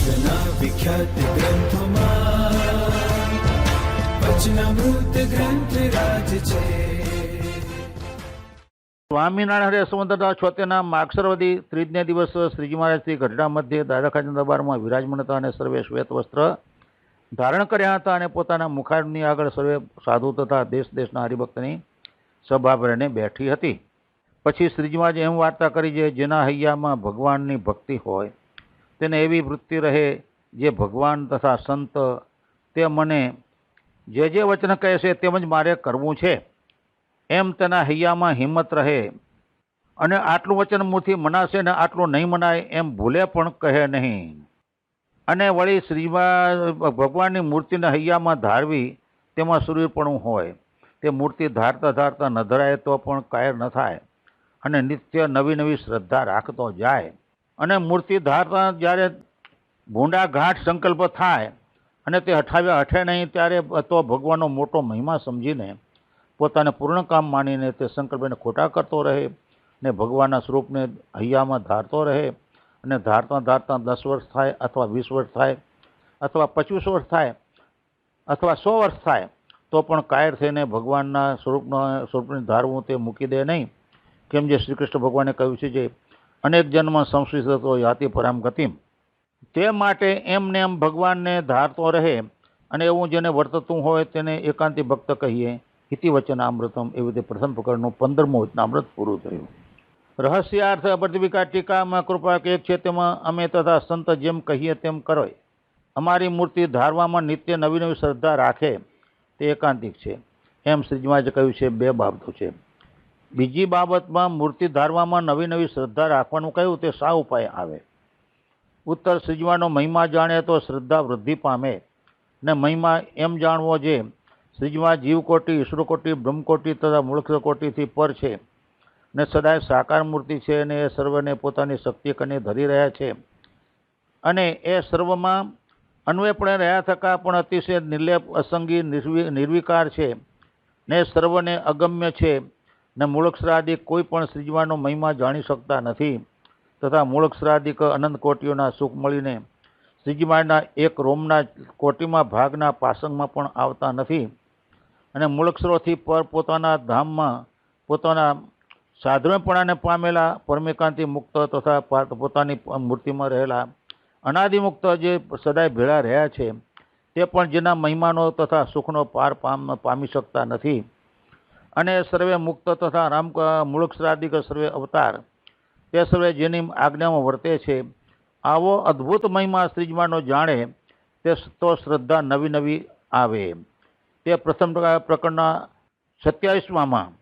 વિશ્વના વિખ્યાત ગ્રંથોમાં વચનામૃત ગ્રંથ રાજ છે સ્વામિનારાયણ સંવંતર છોતેરના માક્ષરવદી ત્રીજને દિવસ શ્રીજી મહારાજથી ગઢડા મધ્યે દાદાખાચંદ દરબારમાં વિરાજમાન હતા અને સર્વે શ્વેત વસ્ત્ર ધારણ કર્યા હતા અને પોતાના મુખારની આગળ સર્વે સાધુ તથા દેશ દેશના હરિભક્તની સભા ભરીને બેઠી હતી. પછી શ્રીજી મહારાજે એમ વાર્તા કરી છે, જેના હૈયામાં ભગવાનની ભક્તિ હોય તેને એવી વૃત્તિ રહે જે ભગવાન તથા સંત તે મને જે જે વચન કહે છે જ મારે કરવું છે. એમ તેના હૈયામાં હિંમત રહે અને આટલું વચન મુથી મનાશે ને આટલું નહીં મનાય એમ ભૂલે પણ કહે નહીં. અને વળી શ્રીમાં, ભગવાનની મૂર્તિને હૈયામાં ધારવી તેમાં સૂર્યપણું હોય. તે મૂર્તિ ધારતા ધારતા ન ધરાય તો પણ કાયર ન થાય અને નિત્ય નવી નવી શ્રદ્ધા રાખતો જાય. અને મૂર્તિ ધારતા જ્યારે ભૂંડા ઘાટ સંકલ્પ થાય અને તે હઠાવ્યા હઠે નહીં, ત્યારે તો ભગવાનનો મોટો મહિમા સમજીને પોતાને પૂર્ણ કામ માનીને તે સંકલ્પને ખોટા કરતો રહે ને ભગવાનના સ્વરૂપને હૈયામાં ધારતો રહે અને ધારતા ધારતા દસ વર્ષ થાય અથવા વીસ વર્ષ થાય અથવા પચીસ વર્ષ થાય અથવા સો વર્ષ થાય, તો પણ કાયર થઈને ભગવાનના સ્વરૂપના, સ્વરૂપને ધારવું તે મૂકી દે નહીં. કેમ જે શ્રી કૃષ્ણ ભગવાને કહ્યું છે જે અનેક જન્મ સંશ્લિષ હતો યાતિ પરામ ગતિમ. તે માટે એમને એમ ભગવાનને ધારતો રહે અને એવું જેને વર્તતું હોય તેને એકાંતિ ભક્ત કહીએ. હિતિવચન વચનામૃતમ એવી રીતે પ્રથમ પ્રકરણનું પંદરમું વચનામૃત પૂરું થયું. રહસ્યાર્થ અબર્ધિવિકા ટીકામાં કૃપા કે છે તેમાં અમે તથા સંત જેમ કહીએ તેમ કરોય. અમારી મૂર્તિ ધારવામાં નિત્ય નવી નવી શ્રદ્ધા રાખે તે એકાંતિક છે. એમ શ્રીજીમાં જે કહ્યું છે, બે બાબતો છે. બીજી બાબતમાં મૂર્તિ ધારવામાં નવી નવી શ્રદ્ધા રાખવાનું કહ્યું તે શા ઉપાય આવે? ઉત્તર સિજવાનો મહિમા જાણે તો શ્રદ્ધા વૃદ્ધિ પામે. ને મહિમા એમ જાણવો જે શ્રીજીમાં જીવકોટી, ઈશ્વરકોટી, બ્રહ્મકોટી તથા મૂળકોટીથી પર છે. ને સદાય સાકાર મૂર્તિ છે અને એ સર્વને પોતાની શક્તિ કને ધરી રહ્યા છે. અને એ સર્વમાં અન્વયપણે રહ્યા થકા પણ અતિશય નિર્લેપ, અસંગી, નિર્વિ, નિર્વિકાર છે. ને સર્વને અગમ્ય છે. ને મૂળક્ષરાદિક કોઈ પણ શ્રીજવાનો મહિમા જાણી શકતા નથી તથા મૂળક્ષરાદિક અનંત કોટીઓના સુખ મળીને શ્રીજીમાના એક રોમના કોટીમાં ભાગના પાસંગમાં પણ આવતા નથી અને મૂળક્ષરોથી પર પોતાના ધામમાં પોતાના સાધુપણાને પામેલા પરમેકાંતિ મુક્ત તથા પોતાની મૂર્તિમાં રહેલા અનાદિમુક્ત જે સદાય ભેળા રહ્યા છે તે પણ જેના મહિમાનો તથા સુખનો પાર પામ પામી શકતા નથી. અને સર્વે મુક્ત તથા રામ મૂળક્ષરાદિક સર્વે અવતાર, તે સર્વે જેની આજ્ઞામાં વર્તે છે. આવો અદ્ભુત મહિમા શ્રીજમાનો જાણે તે તો શ્રદ્ધા નવી નવી આવે. તે પ્રથમ પ્રકાર- પ્રકરણના સત્યાવીસમાં,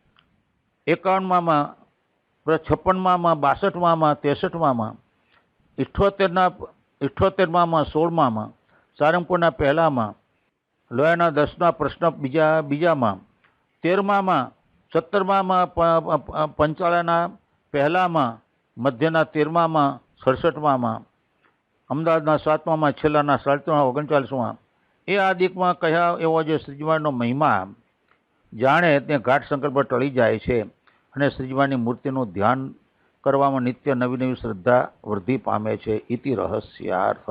એકાવનમાં, છપ્પનમાં, બાસઠમાં, ત્રેસઠમાં ઇઠ્ઠોતેરના ઇઠ્ઠોતેરમાં સોળમાં, સારંગપુરના પહેલામાં, લોયાના દસના પ્રશ્ન બીજા, બીજામાં તેરમામાં, સત્તરમામાં પંચાળાના, પહેલામાં, મધ્યના તેરમામાં, સડસઠમામાં, અમદાવાદના સાતમામાં, છેલ્લાના સાડત્રીસમાં ઓગણચાલીસમાં એ આદિકમાં કહ્યા એવો જે શ્રીજીવાનનો મહિમા જાણે તે ઘાટ સંકલ્પ ટળી જાય છે અને શ્રીજીવાની મૂર્તિનું ધ્યાન કરવામાં નિત્ય નવી નવી શ્રદ્ધા વૃદ્ધિ પામે છે ઇતિ રહસ્યાર્થ